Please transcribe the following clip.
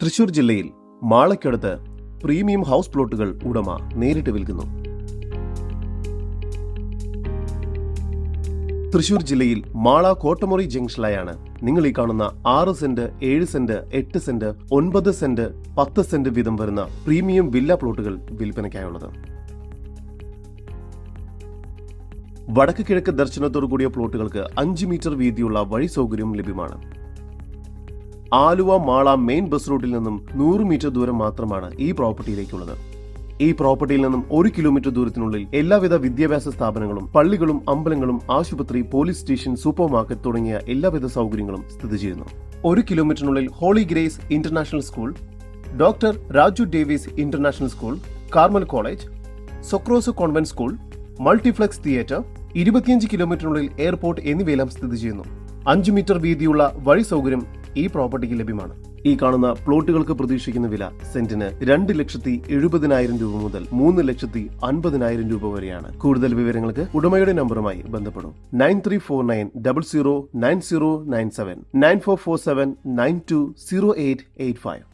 തൃശൂർ ജില്ലയിൽ മാളയ്ക്കടുത്ത് premium house പ്ലോട്ടുകൾ ഉടമ നേരിട്ട് വിൽക്കുന്നു. തൃശൂർ ജില്ലയിൽ മാള കോട്ടമുറി ജംഗ്ഷനിലായാണ് നിങ്ങൾ ഈ കാണുന്ന ആറ് സെന്റ് ഏഴ് സെന്റ് എട്ട് സെന്റ് ഒൻപത് സെന്റ് പത്ത് സെന്റ് വീതം വരുന്ന പ്രീമിയം വില്ല പ്ലോട്ടുകൾ വിൽപ്പനയ്ക്കായുള്ളത്. വടക്ക് കിഴക്ക് ദർശനത്തോടു കൂടിയ പ്ലോട്ടുകൾക്ക് അഞ്ച് മീറ്റർ വീതിയുള്ള വഴി സൗകര്യം ലഭ്യമാണ്. ആലുവ മാള മെയിൻ ബസ് റൂട്ടിൽ നിന്നും നൂറ് മീറ്റർ ദൂരം മാത്രമാണ് ഈ പ്രോപ്പർട്ടിയിലേക്കുള്ളത്. ഈ പ്രോപ്പർട്ടിയിൽ നിന്നും ഒരു കിലോമീറ്റർ ദൂരത്തിനുള്ളിൽ എല്ലാവിധ വിദ്യാഭ്യാസ സ്ഥാപനങ്ങളും പള്ളികളും അമ്പലങ്ങളും ആശുപത്രി പോലീസ് സ്റ്റേഷൻ സൂപ്പർ മാർക്കറ്റ് തുടങ്ങിയ എല്ലാവിധ സൗകര്യങ്ങളും സ്ഥിതി ചെയ്യുന്നു. ഒരു കിലോമീറ്ററിനുള്ളിൽ Holy Grace International School doctor Raju Davis International School Carmel College സൊക്രോസ് convent school multiplex theatre ഇരുപത്തിയഞ്ച് കിലോമീറ്ററിനുള്ളിൽ എയർപോർട്ട് എന്നിവയെല്ലാം സ്ഥിതി ചെയ്യുന്നു. അഞ്ച് മീറ്റർ വീതിയുള്ള വഴി സൗകര്യം ഈ പ്രോപ്പർട്ടിക്ക് ലഭ്യമാണ്. ഈ കാണുന്ന പ്ലോട്ടുകൾക്ക് പ്രതീക്ഷിക്കുന്ന വില സെന്റിന് രണ്ട് ലക്ഷത്തി എഴുപതിനായിരം രൂപ മുതൽ മൂന്ന് ലക്ഷത്തി അൻപതിനായിരം രൂപ വരെയാണ്. കൂടുതൽ വിവരങ്ങൾക്ക് ഉടമയുടെ നമ്പറുമായി ബന്ധപ്പെടും. Nine three four nine double zero nine zero nine seven nine four four seven nine two zero eight eight five.